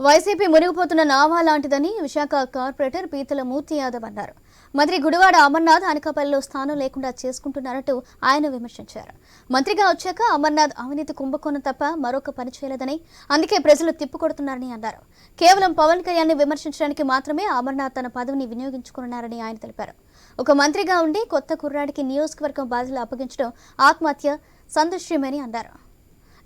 YCP మునిగిపోతున్న నావా లాంటిదని Visakha corporator పీతల మూర్తి యాదవ్ అన్నారు. మంత్రి గుడివాడ అమర్నాథ్ అనకాపల్లిలో స్థానం లేకుండా చేసుకుంటున్నారంటూ ఆయన విమర్శించారు. మంత్రిగా వచ్చాక అమర్నాథ్ అవినీతి కుంభకోణం తప్ప మరొక పని చేయలేదని అందుకే ప్రజలు తిప్పుకొడుతున్నారని అన్నారు. కేవలం పవన్ కళ్యాణ్ విమర్శించడానికి మాత్రమే అమర్నాథ్ తన పదవిని వినియోగించుకున్నారని ఆయన తెలిపారు. ఒక మంత్రిగా ఉండి కొత్త కుర్రాడికి నియోజకవర్గం బాధ్యతలు అప్పగించడం ఆత్మహత్య సందృశ్యమని అన్నారు.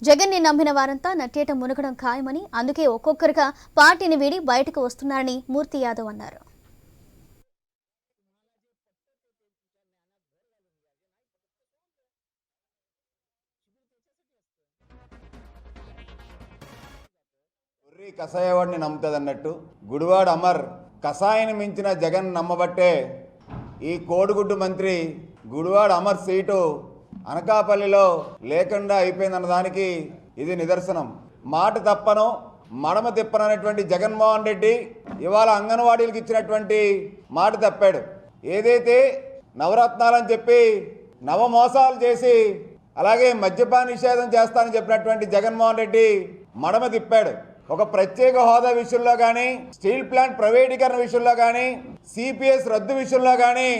జగన్ని నమ్మిన వారంతా నట్టేట మునగడం ఖాయమని అందుకే ఒక్కొక్కరుగా పార్టీని వీడి బయటకు వస్తున్నారని మూర్తి యాదవ్ అన్నారు. కషాయవాడిని నమ్ముతుంది అన్నట్టు గుడివాడ అమర్ కషాయని మించిన జగన్ నమ్మబట్టే ఈ కోడిగుడ్డు మంత్రి గుడివాడ అమర్ సీటు అనకాపల్లిలో లేకుండా అయిపోయిందన్న దానికి ఇది నిదర్శనం. మాట తప్పను మడమ తిప్పననేటువంటి జగన్మోహన్ రెడ్డి ఇవాళ అంగన్వాడీలకు ఇచ్చినటువంటి మాట తప్పాడు. ఏదైతే నవరత్నాలని చెప్పి నవమోసాలు చేసి అలాగే మద్యపాన నిషేధం చేస్తానని చెప్పినటువంటి జగన్మోహన్ రెడ్డి మడమ తిప్పాడు. ఒక ప్రత్యేక హోదా విషయంలో కానీ స్టీల్ ప్లాంట్ ప్రైవేటీకరణ విషయంలో కానీ సిపిఎస్ రద్దు విషయంలో కానీ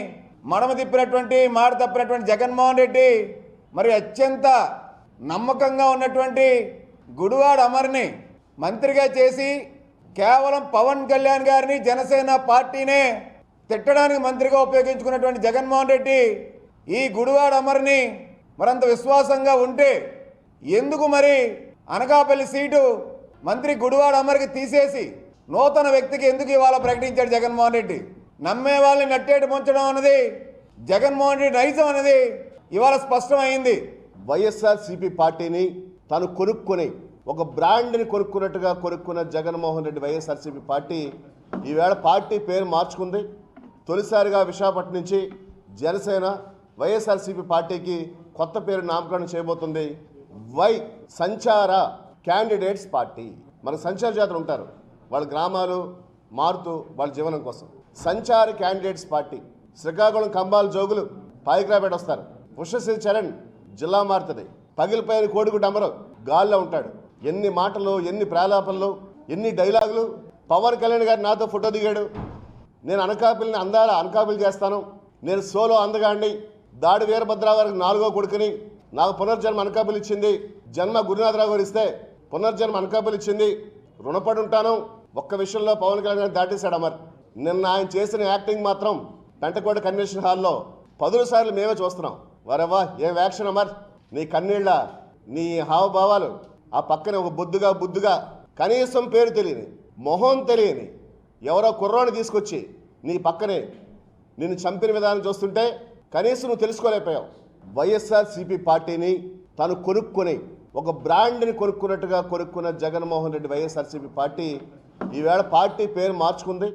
మడమ తిప్పినటువంటి మాట తప్పినటువంటి జగన్మోహన్ రెడ్డి మరి అత్యంత నమ్మకంగా ఉన్నటువంటి గుడివాడ అమర్ని మంత్రిగా చేసి కేవలం పవన్ కళ్యాణ్ గారిని జనసేన పార్టీనే తిట్టడానికి మంత్రిగా ఉపయోగించుకున్నటువంటి జగన్మోహన్ రెడ్డి ఈ గుడివాడ అమర్ని మరంత విశ్వాసంగా ఉంటే ఎందుకు మరి అనకాపల్లి సీటు మంత్రి గుడివాడ అమర్కి తీసేసి నూతన వ్యక్తికి ఎందుకు ఇవాళ ప్రకటించాడు జగన్మోహన్ రెడ్డి? నమ్మే వాళ్ళని నట్టేటి ముంచడం అన్నది జగన్మోహన్ రెడ్డి నైజం అనేది ఇవాళ స్పష్టమైంది. వైఎస్ఆర్సిపి పార్టీని తను కొనుక్కొని ఒక బ్రాండ్ని కొనుక్కున్నట్టుగా కొనుక్కున్న జగన్మోహన్ రెడ్డి వైఎస్ఆర్సీపీ పార్టీ ఈవేళ పార్టీ పేరు మార్చుకుంది. తొలిసారిగా విశాఖపట్నం నుంచి జనసేన వైఎస్ఆర్సీపీ పార్టీకి కొత్త పేరు నామకరణం చేయబోతుంది. వై సంచార క్యాండిడేట్స్ పార్టీ. మన సంచార జాతర ఉంటారు. వాళ్ళ గ్రామాలు మారుతూ వాళ్ళ జీవనం కోసం. సంచార క్యాండిడేట్స్ పార్టీ శ్రీకాకుళం కంబాల జోగులు పాయిగ్రాపేట వస్తారు. పుష్పశ్రీ చరణ్ జిల్లా మారుతుంది. పగిలిపోయిన కోడిగుడ్డ అమరం గాల్లో ఉంటాడు. ఎన్ని మాటలు ఎన్ని ప్రాలాపనలు ఎన్ని డైలాగులు పవన్ కళ్యాణ్ గారు నాతో ఫోటో దిగాడు. నేను అనకాపిల్ని అందాల అనకాపల్లి చేస్తాను. నేను సోలో అందగాండి దాడి వీరభద్రరావు గారికి నాలుగో కొడుకుని. నాకు పునర్జన్మ అనకాపల్లి ఇచ్చింది. జన్మ గురునాథరావు గారు ఇస్తే పునర్జన్మ అనకాపల్లి ఇచ్చింది. రుణపడి ఉంటాను. ఒక్క విషయంలో పవన్ కళ్యాణ్ గారు దాటేశాడు అమర్. నిన్న ఆయన చేసిన యాక్టింగ్ మాత్రం పెంటకోట కన్వెన్షన్ హాల్లో పదుల సార్లు మేమే చూస్తున్నాం. వరవ్వా ఏం యాక్షన్ అమర్? నీ కన్నీళ్ళ నీ హావభావాలు ఆ పక్కనే ఒక బొద్దుగా బుద్దుగా కనీసం పేరు తెలియని మొహం తెలియని ఎవరో కుర్రాన్ని తీసుకొచ్చి నీ పక్కనే నిన్ను చంపిన విధానం చూస్తుంటే కనీసం నువ్వు తెలుసుకోలేకపోయావు. వైఎస్ఆర్సీపీ పార్టీని తను కొనుక్కొని ఒక బ్రాండ్ని కొనుక్కున్నట్టుగా కొనుక్కున్న జగన్మోహన్ రెడ్డి వైఎస్ఆర్సీపీ పార్టీ ఈవేళ పార్టీ పేరు మార్చుకుంది.